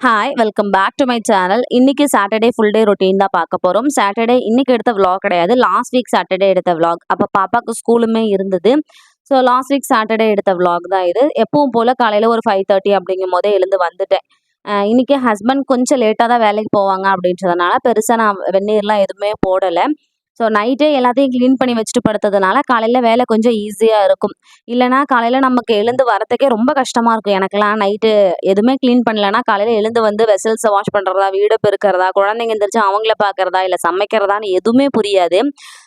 Hi welcome back to my channel இன்னைக்கு Saturday full day routine தான் பார்க்க போகிறோம் சாட்டர்டே இன்னைக்கு எடுத்த விளாக் கிடையாது. லாஸ்ட் வீக் சாட்டர்டே எடுத்த விளாக் அப்போ பாப்பாவுக்கு ஸ்கூலுமே இருந்தது. ஸோ லாஸ்ட் வீக் சாட்டர்டே எடுத்த விளாக் தான் இது. எப்பவும் போல் காலையில் ஒரு ஃபைவ் தேர்ட்டி அப்படிங்கும் போதே எழுந்து வந்துட்டேன். அஹ் இன்னைக்கு ஹஸ்பண்ட் கொஞ்சம் லேட்டாக தான் வேலைக்கு போவாங்க அப்படின்றதுனால பெருசாக நான் வெந்நீர்லாம் எதுவுமே போடலை. ஸோ நைட்டே எல்லாத்தையும் க்ளீன் பண்ணி வச்சுட்டு படுத்ததுனால காலையில் வேலை கொஞ்சம் ஈஸியாக இருக்கும். இல்லைனா காலையில் நமக்கு எழுந்து வரத்துக்கே ரொம்ப கஷ்டமாக இருக்கும். எனக்கெல்லாம் நைட்டு எதுவுமே க்ளீன் பண்ணலன்னா காலையில் எழுந்து வந்து வெசல்ஸை வாஷ் பண்ணுறதா வீடு பெருக்கிறதா குழந்தைங்க எந்திரிச்சு அவங்கள பார்க்குறதா இல்லை சமைக்கிறதான்னு எதுவுமே புரியாது.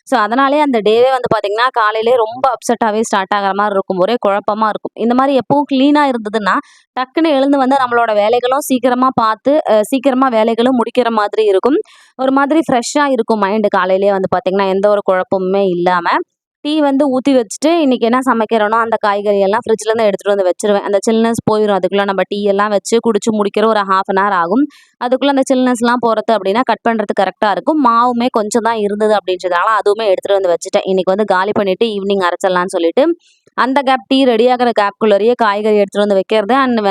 ஸோ அதனாலே அந்த டேவே வந்து பார்த்திங்கன்னா காலையிலே ரொம்ப அப்செட்டாகவே ஸ்டார்ட் ஆகிற மாதிரி இருக்கும். ஒரே குழப்பமாக இருக்கும். இந்த மாதிரி எப்பவும் க்ளீனாக இருந்ததுன்னா டக்குன்னு எழுந்து வந்து நம்மளோட வேலைகளும் சீக்கிரமாக பார்த்து சீக்கிரமாக வேலைகளும் முடிக்கிற மாதிரி இருக்கும். ஒரு மாதிரி ஃப்ரெஷ்ஷாக இருக்கும் மைண்டு காலையிலேயே வந்து பார்த்திங்கன்னா எந்த ஒரு குழப்பமுமே இல்லாமல் டீ வந்து ஊற்றி வச்சுட்டு இன்றைக்கி என்ன சமைக்கிறோனோ அந்த காய்கறி எல்லாம் ஃப்ரிட்ஜ்லேருந்து எடுத்துகிட்டு வந்து வச்சுருவேன். அந்த சில்னஸ் போயிடும் அதுக்குள்ளே நம்ம டீ எல்லாம் வச்சு குடிச்சு முடிக்கிற ஒரு ஹாஃப் அன் ஹவர் ஆகும். அதுக்குள்ளே அந்த சில்னஸ்லாம் போகிறது அப்படின்னா கட் பண்ணுறதுக்கு கரெக்டாக இருக்கும். மாவுமே கொஞ்சம் தான் இருந்தது அப்படின்றதுனால அதுவுமே எடுத்துகிட்டு வந்து வச்சுட்டேன். இன்றைக்கி வந்து காலி பண்ணிவிட்டு ஈவினிங் அரைச்சிடலாம்னு சொல்லிட்டு அந்த கேப் டீ ரெடி ஆகிற கேப்குள்ளேயே காய்கறி எடுத்துகிட்டு வந்து வைக்கிறது. அண்ட்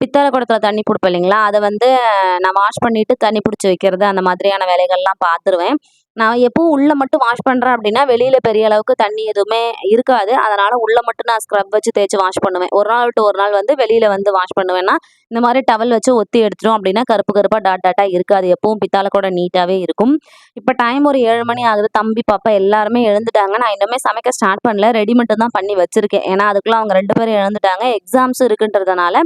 பித்தளை குடத்தில் தண்ணி பிடிப்பேன் இல்லைங்களா? அதை வந்து நான் வாஷ் பண்ணிவிட்டு தண்ணி பிடிச்சி வைக்கிறது அந்த மாதிரியான வேலைகள்லாம் பார்த்துருவேன் நான் எப்பவும் உள்ளே மட்டும் வாஷ் பண்ணுறேன் அப்படின்னா வெளியில் பெரிய அளவுக்கு தண்ணி எதுவுமே இருக்காது. அதனால் உள்ளே மட்டும் நான் ஸ்க்ரப் வச்சு தேய்ச்சி வாஷ் பண்ணுவேன். ஒரு நாள் விட்டு ஒரு நாள் வந்து வெளியில் வந்து வாஷ் பண்ணுவேன்னா இந்த மாதிரி டவல் வச்சு ஒத்தி எடுத்துரும் அப்படின்னா கருப்பு கருப்பாக டாட் டாட்டாக இருக்காது. எப்பவும் பித்தளை கூட நீட்டாகவே இருக்கும். இப்போ டைம் ஒரு ஏழு மணி ஆகுது. தம்பி பாப்பா எல்லாருமே எழுந்துட்டாங்க. நான் இன்னுமே சமைக்க ஸ்டார்ட் பண்ணல. ரெடி மட்டும் தான் பண்ணி வச்சுருக்கேன். ஏன்னா அதுக்குள்ளே அவங்க ரெண்டு பேரும் எழுந்துட்டாங்க. எக்ஸாம்ஸும் இருக்குன்றதுனால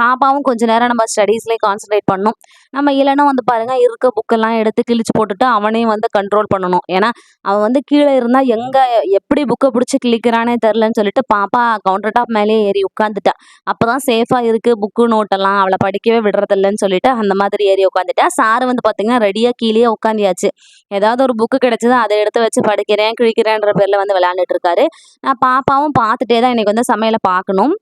பாப்பாவும் கொஞ்ச நேரம் நம்ம ஸ்டடீஸ்லேயே கான்சன்ட்ரேட் பண்ணணும் நம்ம இல்லைன்னா வந்து பாருங்க இருக்க புக்கெல்லாம் எடுத்து கிழிச்சு போட்டுட்டு அவனையும் வந்து கண்ட்ரோல் பண்ணணும். ஏன்னா அவன் வந்து கீழே இருந்தால் எங்கே எப்படி புக்கை பிடிச்சி கிழிக்கிறானே தெரிலன்னு சொல்லிட்டு பாப்பா கவுண்டர் டாப் மேலேயே ஏறி உட்காந்துட்டா அப்போ தான் சேஃபாக இருக்குது புக்கு நோட்டெல்லாம் அவளை படிக்கவே விடுறதில்லன்னு சொல்லிட்டு அந்த மாதிரி ஏறி உட்காந்துட்டா சார் வந்து பார்த்தீங்கன்னா ரெடியாக கீழே உட்காந்தியாச்சு ஏதாவது ஒரு புக்கு கிடைச்சது அதை எடுத்து வச்சு படிக்கிறேன் கிழிக்கிறேன்ற பேரில் வந்து விளையாண்டுட்டு இருக்காரு. நான் பாப்பாவும் பார்த்துட்டே தான் இன்னைக்கு வந்து சமையலை பார்க்கணும்.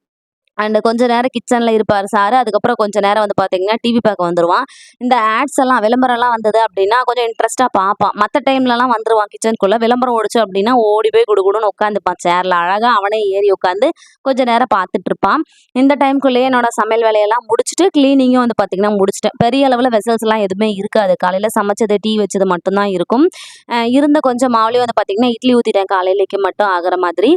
அண்ட் கொஞ்ச நேரம் கிச்சனில் இருப்பார் சார். அதுக்கப்புறம் கொஞ்ச நேரம் வந்து பார்த்தீங்கன்னா டிவி பார்க்க வந்துடுவான் இந்த ஆட்ஸ் எல்லாம் விளம்பரம்லாம் வந்தது அப்படின்னா கொஞ்சம் இன்ட்ரெஸ்ட்டாக பார்ப்பான். மற்ற டைம்லலாம் வந்துடுவான் கிச்சனுக்குள்ளே விளம்பரம் ஓடிச்சு அப்படின்னா ஓடி போய் குடுகுடுன்னு உட்காந்துப்பான் சேரில் அழகாக அவனே ஏறி உட்காந்து கொஞ்ச நேரம் பார்த்துட்டு இருப்பான். இந்த டைம்குள்ளேயே என்னோட சமையல் வேலையெல்லாம் முடிச்சுட்டு க்ளீனிங்கும் வந்து பார்த்திங்கன்னா முடிச்சிட்டேன். பெரிய அளவில் வெசல்ஸ்லாம் எதுவுமே இருக்காது. காலையில் சமைச்சது டீ வச்சது மட்டும்தான் இருக்கும். இருந்த கொஞ்சம் மாவுலேயும் வந்து பார்த்திங்கன்னா இட்லி ஊற்றிட்டேன் காலையிலேக்கு மட்டும் ஆகிற மாதிரி.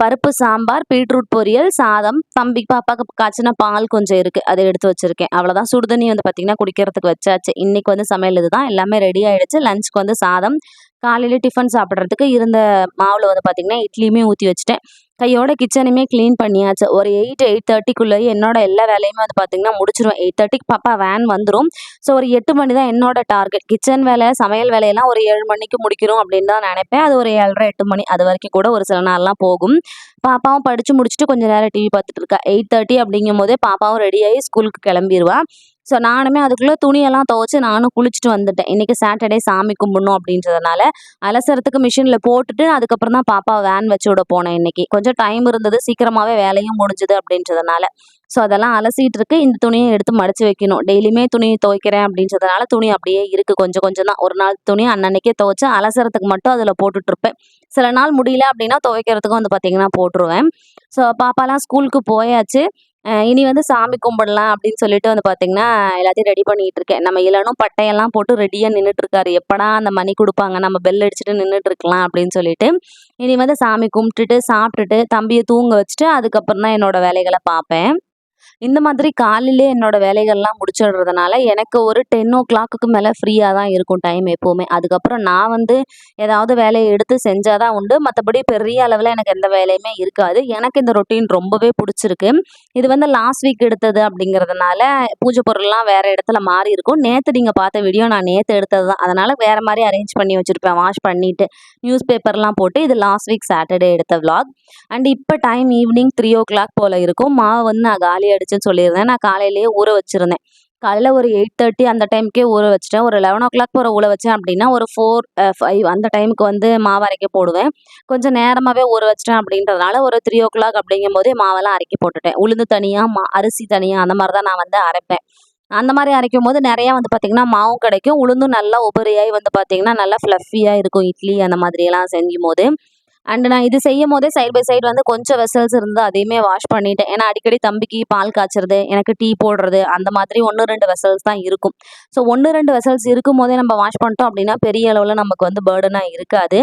பருப்பு சாம்பார் பீட்ரூட் பொரியல் சாதம் தம்பி பாப்பாவுக்கு காய்ச்சின பால் கொஞ்சம் இருக்குது அதை எடுத்து வச்சுருக்கேன். அவ்வளோதான் சுடுதண்ணி வந்து பார்த்திங்கன்னா குடிக்கிறதுக்கு வச்சாச்சு. இன்றைக்கி வந்து சமையல் இதுதான் எல்லாமே ரெடி ஆகிடுச்சு லஞ்சுக்கு வந்து சாதம் காலையில் டிஃபன் சாப்பிட்றதுக்கு இருந்த மாவில் வந்து பார்த்திங்கன்னா இட்லியுமே ஊற்றி வச்சுட்டேன். கையோட கிச்சனுமே க்ளீன் பண்ணியாச்சு. ஒரு எயிட் எயிட் தேர்ட்டிக்குள்ளேயே என்னோட எல்லா வேலையுமே வந்து பார்த்திங்கன்னா முடிச்சிருவேன். எயிட் தேர்ட்டிக்கு பாப்பா வேன் வந்துடும் ஸோ ஒரு எட்டு மணி தான் என்னோட டார்கெட் கிச்சன் வேலை சமையல் வேலையெல்லாம் ஒரு ஏழு மணிக்கு முடிக்கணும் அப்படின்னு தான் நினைப்பேன். அது ஒரு ஏழரை எட்டு மணி அது வரைக்கும் கூட ஒரு சில நாள்லாம் போகும். பாப்பாவும் படித்து முடிச்சுட்டு கொஞ்சம் நேரம் டிவி பார்த்துட்டு இருக்கா. எயிட் தேர்ட்டி அப்படிங்கும் போதே பாப்பாவும் ரெடியாகி ஸ்கூலுக்கு கிளம்பிடுவா ஸோ நானுமே அதுக்குள்ளே துணியெல்லாம் துவைச்சி நானும் குளிச்சுட்டு வந்துட்டேன். இன்றைக்கி சாட்டர்டே சாமி கும்பிடணும் அப்படின்றதுனால அலசறதுக்கு மிஷினில் போட்டுட்டு அதுக்கப்புறம் தான் பாப்பா வேன் வச்சு விட போனேன் இன்றைக்கி கொஞ்சம் டைம் இருந்தது சீக்கிரமாகவே வேலையும் முடிஞ்சுது அப்படின்றதுனால. ஸோ அதெல்லாம் அலசிட்டு இருக்கு. இந்த துணியை எடுத்து மடிச்சு வைக்கணும். டெய்லியுமே துணி துவைக்கிறேன் அப்படின்றதுனால துணி அப்படியே இருக்குது கொஞ்சம் கொஞ்சம் தான். ஒரு நாள் துணி அன்னன்னைக்கே துவைச்சு அலசறதுக்கு மட்டும் அதில் போட்டுட்ருப்பேன் சில நாள் முடியல அப்படின்னா துவைக்கிறதுக்கும் வந்து பார்த்திங்கன்னா போட்டுருவேன். ஸோ பாப்பாலாம் ஸ்கூலுக்கு போயாச்சு. இனி வந்து சாமி கும்பிடலாம் அப்படின்னு சொல்லிட்டு வந்து பார்த்தீங்கன்னா எல்லாத்தையும் ரெடி பண்ணிட்டு இருக்கேன். நம்ம இளனும் பட்டையெல்லாம் போட்டு ரெடியாக நின்றுட்டு இருக்காரு. எப்படா அந்த மணி கொடுப்பாங்க? நம்ம பெல் அடிச்சுட்டு நின்றுட்டு இருக்கலாம் அப்படின்னு சொல்லிட்டு. இனி வந்து சாமி கும்பிட்டுட்டு சாப்பிட்டுட்டு தம்பியை தூங்க வச்சுட்டு அதுக்கப்புறம் தான் என்னோட வேலைகளை பார்ப்பேன். இந்த மாதிரி காலையிலே என்னோட வேலைகள்லாம் முடிச்சிடுறதுனால எனக்கு ஒரு டென் ஓ கிளாக்குக்கு மேலே ஃப்ரீயாக தான் இருக்கும் டைம் எப்போவுமே. அதுக்கப்புறம் நான் வந்து ஏதாவது வேலையை எடுத்து செஞ்சால் தான் உண்டு. மற்றபடி பெரிய அளவில் எனக்கு எந்த வேலையுமே இருக்காது. எனக்கு இந்த ரொட்டீன் ரொம்பவே பிடிச்சிருக்கு. இது வந்து லாஸ்ட் வீக் எடுத்தது அப்படிங்கிறதுனால பூஜை பொருள்லாம் வேறு இடத்துல மாறி இருக்கும். நேற்று நீங்கள் பார்த்த வீடியோ நான் நேற்று எடுத்தது தான். அதனால் வேறு மாதிரி அரேஞ்ச் பண்ணி வச்சுருப்பேன். வாஷ் பண்ணிவிட்டு நியூஸ் பேப்பர்லாம் போட்டு இது லாஸ்ட் வீக் சாட்டர்டே எடுத்த விலாக் அண்ட் இப்போ time evening three o'clock போல் இருக்கும். மாவு வந்து நான் காலியாக அடிச்சுன்னு சொல்லியிருந்தேன். நான் காலையிலேயே ஊற வச்சுருந்தேன். காலையில் ஒரு எயிட் தேர்ட்டி அந்த டைமுக்கே ஊற வச்சிட்டேன். ஒரு லெவன் ஓ கிளாக் போகிற ஊற வச்சேன் அப்படின்னா ஒரு ஃபோர் ஃபைவ் அந்த டைமுக்கு வந்து மாவு அரைக்க போடுவேன். கொஞ்சம் நேரமாகவே ஊற வச்சிட்டேன் அப்படின்றதுனால ஒரு த்ரீ ஓ கிளாக் அப்படிங்கும் போதே மாவெல்லாம் அரைக்கி போட்டுட்டேன். உளுந்து தனியாக மா அரிசி தனியாக அந்த மாதிரி தான் நான் வந்து அரைப்பேன். அந்த மாதிரி அரைக்கும் போது நிறையா வந்து பார்த்திங்கன்னா மாவும் கிடைக்கும். உளுந்தும் நல்லா உபரியாகி வந்து பார்த்திங்கன்னா நல்லா ஃப்ளஃபியாக இருக்கும். இட்லி அந்த மாதிரியெல்லாம் செஞ்சும் போது அண்ட் நான் இது செய்யும் போதே சைடு பை சைடு வந்து கொஞ்சம் வெசல்ஸ் இருந்து அதையுமே வாஷ் பண்ணிட்டேன். ஏன்னா அடிக்கடி தம்பிக்கு பால் காய்ச்சறது எனக்கு டீ போடுறது அந்த மாதிரி ஒன்று ரெண்டு வெசல்ஸ் தான் இருக்கும். ஸோ ஒன்று ரெண்டு வெசல்ஸ் இருக்கும் போதே நம்ம வாஷ் பண்ணிட்டோம் அப்படின்னா பெரிய அளவில் நமக்கு வந்து பேர்டனாக இருக்காது.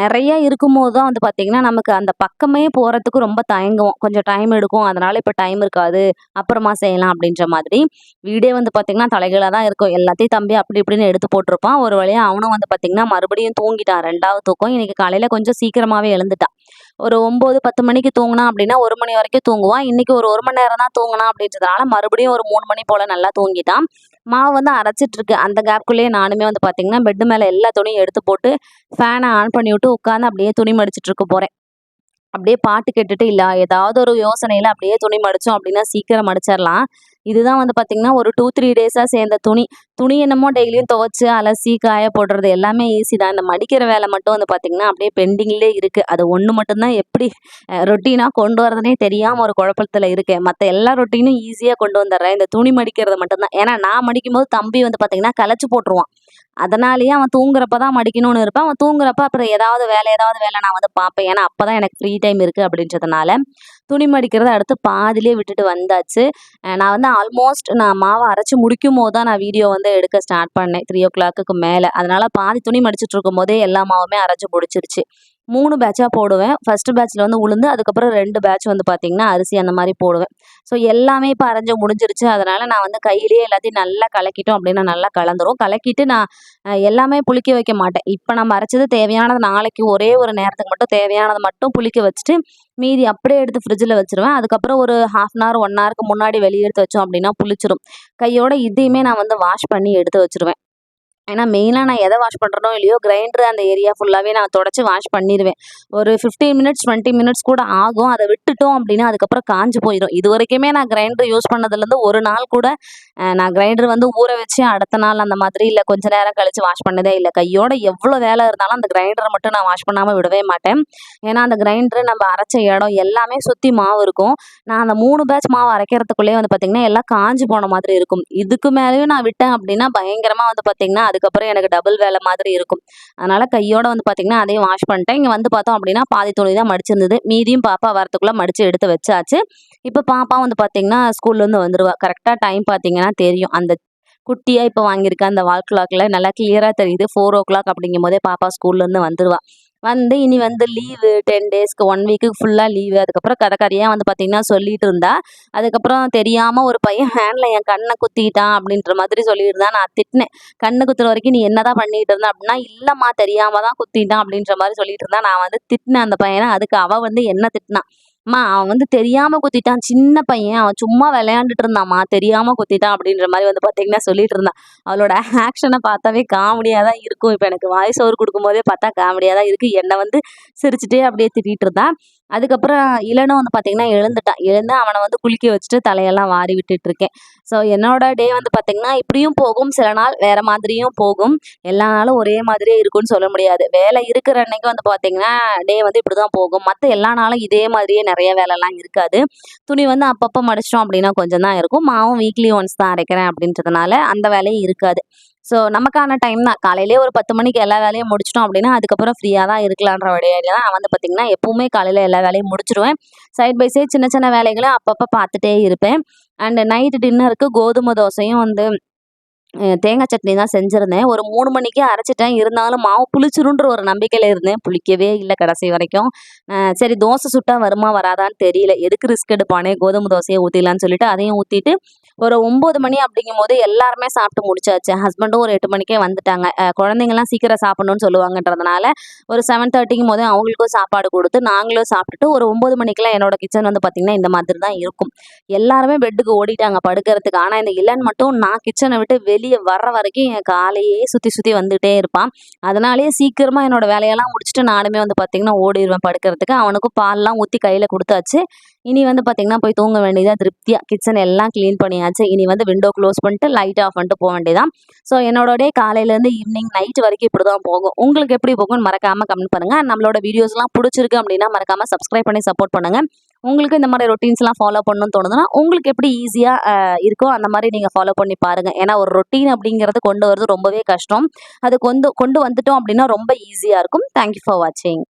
நிறைய இருக்கும் போது தான் வந்து பார்த்திங்கன்னா நமக்கு அந்த பக்கமே போகிறதுக்கு ரொம்ப தயங்குவோம். கொஞ்சம் டைம் எடுக்கும். அதனால் இப்போ டைம் இருக்காது. அப்புறமா செய்யலாம் அப்படின்ற மாதிரி. வீடே வந்து பார்த்திங்கன்னா தலைகளாக தான் இருக்கும். எல்லாத்தையும் தம்பி அப்படி இப்படின்னு எடுத்து போட்டிருப்பான். ஒரு வழியாக அவனும் வந்து பார்த்திங்கன்னா மறுபடியும் தூங்கிட்டான். ரெண்டாவது தூக்கம். இன்றைக்கி காலையில் கொஞ்சம் சீக்கிரமாக சீக்கிரமாகவே எழுந்துட்டான் ஒரு ஒம்பது பத்து மணிக்கு தூங்கினா அப்படின்னா ஒரு மணி வரைக்கும் தூங்குவான் இன்னைக்கு ஒரு ஒரு மணி நேரம் தான் தூங்கினா அப்படின்றதுனால மறுபடியும் ஒரு மூணு மணி போல் நல்லா தூங்கிட்டான் மாவு வந்து அரைச்சிட்டு இருக்கு. அந்த கேப்குள்ளேயே நானுமே வந்து பார்த்தீங்கன்னா பெட்டு மேலே எல்லா துணியும் எடுத்து போட்டு ஃபேனை ஆன் பண்ணி விட்டு உட்காந்து அப்படியே துணி மடிச்சிட்டு இருக்க போகிறேன் அப்படியே பாட்டு கேட்டுட்டு இல்லை ஏதாவது ஒரு யோசனையில் அப்படியே துணி மடித்தோம் அப்படின்னா சீக்கிரம் மடிச்சிடலாம். இதுதான் வந்து பார்த்திங்கன்னா ஒரு டூ த்ரீ டேஸாக சேர்ந்த துணி. துணி என்னமோ டெய்லியும் துவைச்சு அலசி காய போடுறது எல்லாமே ஈஸி தான். இந்த மடிக்கிற வேலை மட்டும் வந்து பார்த்திங்கன்னா அப்படியே பெண்டிங்லேயே இருக்குது அது ஒன்று மட்டும்தான் எப்படி ரொட்டீனாக கொண்டு வரதுனே தெரியாமல் ஒரு குழப்பத்தில் இருக்கேன். மற்ற எல்லா ரொட்டீனும் ஈஸியாக கொண்டு வந்துடுறேன். இந்த துணி மடிக்கிறது மட்டும்தான். ஏன்னா நான் மடிக்கும் போது தம்பி வந்து பார்த்திங்கன்னா கலைச்சி போட்டுருவான். அதனாலேயே அவன் தூங்குறப்ப தான் மடிக்கணும்னு இருப்பான். அவன் தூங்குறப்ப அப்புறம் ஏதாவது வேலை ஏதாவது வேலை நான் வந்து பார்ப்பேன். ஏன்னா அப்போ தான் எனக்கு ஃப்ரீ டைம் இருக்குது அப்படின்றதுனால. துணி மடிக்கிறத அடுத்து பாதிலே விட்டுட்டு வந்தாச்சு. நான் வந்து ஆல்மோஸ்ட் நான் மாவை அரைச்சி முடிக்கும் போது தான் நான் வீடியோ வந்து எடுக்க ஸ்டார்ட் பண்ணேன். த்ரீ ஓ கிளாக்கு மேலே. அதனால் பாதி துணி மடிச்சிட்டு இருக்கும் போதே எல்லா மாவுமே அரைச்சி முடிச்சிருச்சு மூணு பேட்சாக போடுவேன். ஃபஸ்ட்டு பேட்ச்சில் வந்து உளுந்து அதுக்கப்புறம் ரெண்டு பேட்ச் வந்து பார்த்திங்கன்னா அரிசி அந்த மாதிரி போடுவேன். ஸோ எல்லாமே இப்போ அரைஞ்சு முடிஞ்சிருச்சு. அதனால் நான் வந்து கையிலேயே எல்லாத்தையும் நல்லா கலக்கிட்டோம் அப்படின்னா நல்லா கலந்துரும். கலக்கிட்டு நான் எல்லாமே புளிக்க வைக்க மாட்டேன். இப்போ நம்ம அரைச்சது தேவையானது நாளைக்கு ஒரே ஒரு நேரத்துக்கு மட்டும் தேவையானது மட்டும் புளிக்க வச்சுட்டு மீதி அப்படியே எடுத்து ஃப்ரிட்ஜில் வச்சுருவேன். அதுக்கப்புறம் ஒரு ஹாஃப் அன் ஹவர் ஒன் ஹவருக்கு முன்னாடி வெளியே எடுத்து வச்சோம் அப்படின்னா புளிச்சிரும். கையோட இதையுமே நான் வந்து வாஷ் பண்ணி எடுத்து வச்சுருவேன். ஏன்னா மெயினாக நான் எதை வாஷ் பண்ணுறனோ இல்லையோ கிரைண்டர் அந்த ஏரியா ஃபுல்லாகவே நான் தொடச்சி வாஷ் பண்ணிடுவேன் ஒரு ஃபிஃப்டீன் மினிட்ஸ் டுவெண்ட்டி மினிட்ஸ் கூட ஆகும். அதை விட்டுட்டோம் அப்படின்னா அதுக்கப்புறம் காஞ்சு போயிடும் இது வரைக்குமே நான் கிரைண்டர் யூஸ் பண்ணதுலேருந்து ஒரு நாள் கூட நான் கிரைண்டர் வந்து ஊற வச்சு அடுத்த நாள் அந்த மாதிரி இல்லை கொஞ்ச நேரம் கழித்து வாஷ் பண்ணதே இல்லை. கையோட எவ்வளோ வேலை இருந்தாலும் அந்த கிரைண்டரை மட்டும் நான் வாஷ் பண்ணாமல் விடவே மாட்டேன். ஏன்னா அந்த கிரைண்டர் நம்ம அரைச்ச இடம் எல்லாமே சுற்றி மாவு இருக்கும். நான் அந்த மூணு பேட்ச் மாவு அரைக்கிறதுக்குள்ளேயே வந்து பார்த்திங்கன்னா எல்லாம் காஞ்சு போன மாதிரி இருக்கும். இதுக்கு மேலேயும் நான் விட்டேன் அப்படின்னா பயங்கரமாக வந்து பார்த்திங்கன்னா அதுக்கப்புறம் எனக்கு டபுள் வேலை மாதிரி இருக்கும். அதனால் கையோட வந்து பார்த்திங்கன்னா அதையும் வாஷ் பண்ணிட்டேன். இங்கே வந்து பார்த்தோம் அப்படின்னா பாதி துணி தான் மடிச்சிருந்தது. மீதியும் பாப்பா வரத்துக்குள்ளே மடித்து எடுத்து வச்சாச்சு. இப்போ பாப்பா வந்து பார்த்திங்கன்னா ஸ்கூல்லேருந்து வந்துடுவா கரெக்டாக டைம் பார்த்திங்கன்னா தெரியும். அந்த குட்டியாக இப்போ வாங்கியிருக்க அந்த வால் கிளாக்கில் நல்லா கிளியராக தெரியுது. ஃபோர் ஓ கிளாக் அப்படிங்கும் போதே பாப்பா ஸ்கூல்லேருந்து வந்துடுவா வந்து இனி வந்து லீவு டென் டேஸ்க்கு ஒன் வீக்குக்கு ஃபுல்லாக லீவு அதுக்கப்புறம் கதை கதையாக வந்து பார்த்திங்கன்னா சொல்லிட்டு இருந்தா அதுக்கப்புறம் தெரியாமல் ஒரு பையன் ஹேண்டில் என் கண்ணை குத்திட்டான் அப்படின்ற மாதிரி சொல்லியிருந்தான் நான் திட்டினேன். கண்ணு குத்துற வரைக்கும் நீ என்னதான் பண்ணிட்டு இருந்தேன் அப்படின்னா இல்லைம்மா தெரியாமல் தான் குத்திட்டான் அப்படின்ற மாதிரி சொல்லிட்டு இருந்தா நான் வந்து திட்டினேன் அந்த பையனை. அதுக்கு அவள் வந்து என்ன திட்டினான் அம்மா அவன் வந்து தெரியாம குத்திட்டான். சின்ன பையன். அவன் சும்மா விளையாண்டுட்டு இருந்தாம்மா. தெரியாம குத்திட்டான் அப்படின்ற மாதிரி வந்து பாத்தீங்கன்னா சொல்லிட்டு இருந்தான். அவளோட ஆக்ஷனை பார்த்தாவே காமெடியா தான் இருக்கும். இப்போ எனக்கு வாய்ஸ் ஓவர் கொடுக்கும்போதே பார்த்தா காமெடியா தான் இருக்கு. என்னை வந்து சிரிச்சுட்டே அப்படியே திட்டிட்டு இருந்தான். அதுக்கப்புறம் இளனும் வந்து பார்த்திங்கன்னா எழுந்துட்டான். எழுந்து அவனை வந்து குளிக்க வச்சுட்டு தலையெல்லாம் வாரி விட்டுட்ருக்கேன் ஸோ என்னோட டே வந்து பார்த்திங்கன்னா இப்படியும் போகும். சில நாள் வேறு மாதிரியும் போகும். எல்லா நாளும் ஒரே மாதிரியே இருக்கும்னு சொல்ல முடியாது. வேலை இருக்கிற அன்னைக்கு வந்து பார்த்திங்கன்னா டே வந்து இப்படி தான் போகும். மற்ற எல்லா நாளும் இதே மாதிரியே நிறைய வேலைலாம் இருக்காது. துணி வந்து அப்பப்போ மடிச்சிட்டோம் அப்படின்னா கொஞ்சம் தான் இருக்கும். மாவும் வீக்லி ஒன்ஸ் தான் அரைக்கிறேன் அப்படின்றதுனால அந்த வேலையும் இருக்காது. ஸோ நமக்கான டைம் தான். காலையிலே ஒரு பத்து மணிக்கு எல்லா வேலையும் முடிச்சிட்டோம் அப்படின்னா அதுக்கப்புறம் ஃப்ரீயாக தான் இருக்கலான்ற வழியாக தான் நான் வந்து பார்த்திங்கன்னா எப்போவுமே காலையில் எல்லா வேலையும் முடிச்சிடுவேன் சைட் பை சைட் சின்ன சின்ன வேலைகளை அப்பப்போ பார்த்துட்டே இருப்பேன். அண்டு நைட்டு டின்னருக்கு கோதுமை தோசையும் வந்து தேங்காய் சட்னி தான் செஞ்சுருந்தேன். ஒரு மூணு மணிக்கே அரைச்சிட்டேன். இருந்தாலும் மாவு புளிச்சிருன்ற ஒரு நம்பிக்கையில் இருந்தேன். புளிக்கவே இல்லை கடைசி வரைக்கும். சரி தோசை சுட்டா வருமா வராதான்னு தெரியல. எதுக்கு ரிஸ்க் எடுப்பானே கோதுமை தோசையை ஊற்றிடலான்னு சொல்லிட்டு அதையும் ஊற்றிட்டு ஒரு ஒம்பது மணி அப்படிங்கும் போது எல்லாருமே சாப்பிட்டு முடிச்சாச்சு. ஹஸ்பண்டும் ஒரு எட்டு மணிக்கே வந்துட்டாங்க. குழந்தைங்கள்லாம் சீக்கிரம் சாப்பிடணும்னு சொல்லுவாங்கன்றதுனால ஒரு செவன் தேர்ட்டிக்கும் போது அவங்களுக்கும் சாப்பாடு கொடுத்து நாங்களும் சாப்பிட்டுட்டு ஒரு ஒம்பது மணிக்கெலாம் என்னோட கிச்சன் வந்து பார்த்திங்கன்னா இந்த மாதிரி தான் இருக்கும். எல்லாருமே பெட்டுக்கு ஓடிட்டாங்க படுக்கிறதுக்கு. ஆனால் இந்த இளன் மட்டும் நான் கிச்சனை விட்டு வெளியே வர்ற வரைக்கும் என் காலையே சுற்றி சுற்றி வந்துகிட்டே இருப்பான். அதனாலேயே சீக்கிரமாக என்னோட வேலையெல்லாம் முடிச்சுட்டு நானுமே வந்து பார்த்திங்கன்னா ஓடிடுவேன் படுக்கிறதுக்கு. அவனுக்கும் பால்லாம் ஊற்றி கையில் கொடுத்தாச்சு. இனி வந்து பார்த்திங்கன்னா போய் தூங்க வேண்டியதாக திருப்தியாக கிச்சன் எல்லாம் க்ளீன் பண்ணியாச்சு. இனி வந்து விண்டோ க்ளோஸ் பண்ணிட்டு லைட் ஆஃப் பண்ணிட்டு போக வேண்டியதான் ஸோ என்னோட காலையிலேருந்து ஈவினிங் நைட் வரைக்கும் இப்படி தான் போகும். உங்களுக்கு எப்படி போகும்னு மறக்காமல் கமெண்ட் பண்ணுங்கள் நம்மளோட வீடியோஸ்லாம் பிடிச்சிருக்கு அப்படின்னா மறக்காமல் சப்ஸ்கிரைப் பண்ணி சப்போர்ட் பண்ணுங்கள் உங்களுக்கு இந்த மாதிரி ரொட்டீன்ஸ்லாம் ஃபாலோ பண்ணணும்னு தோணுதுன்னா உங்களுக்கு எப்படி ஈஸியாக இருக்கோ அந்த மாதிரி நீங்கள் ஃபாலோ பண்ணி பாருங்கள் ஏன்னா ஒரு ரொட்டீன் அப்படிங்கிறது கொண்டு வரது ரொம்பவே கஷ்டம். அது கொண்டு கொண்டு வந்துட்டோம் அப்படின்னா ரொம்ப ஈஸியாக இருக்கும். தேங்க்யூ ஃபார் வாட்சிங்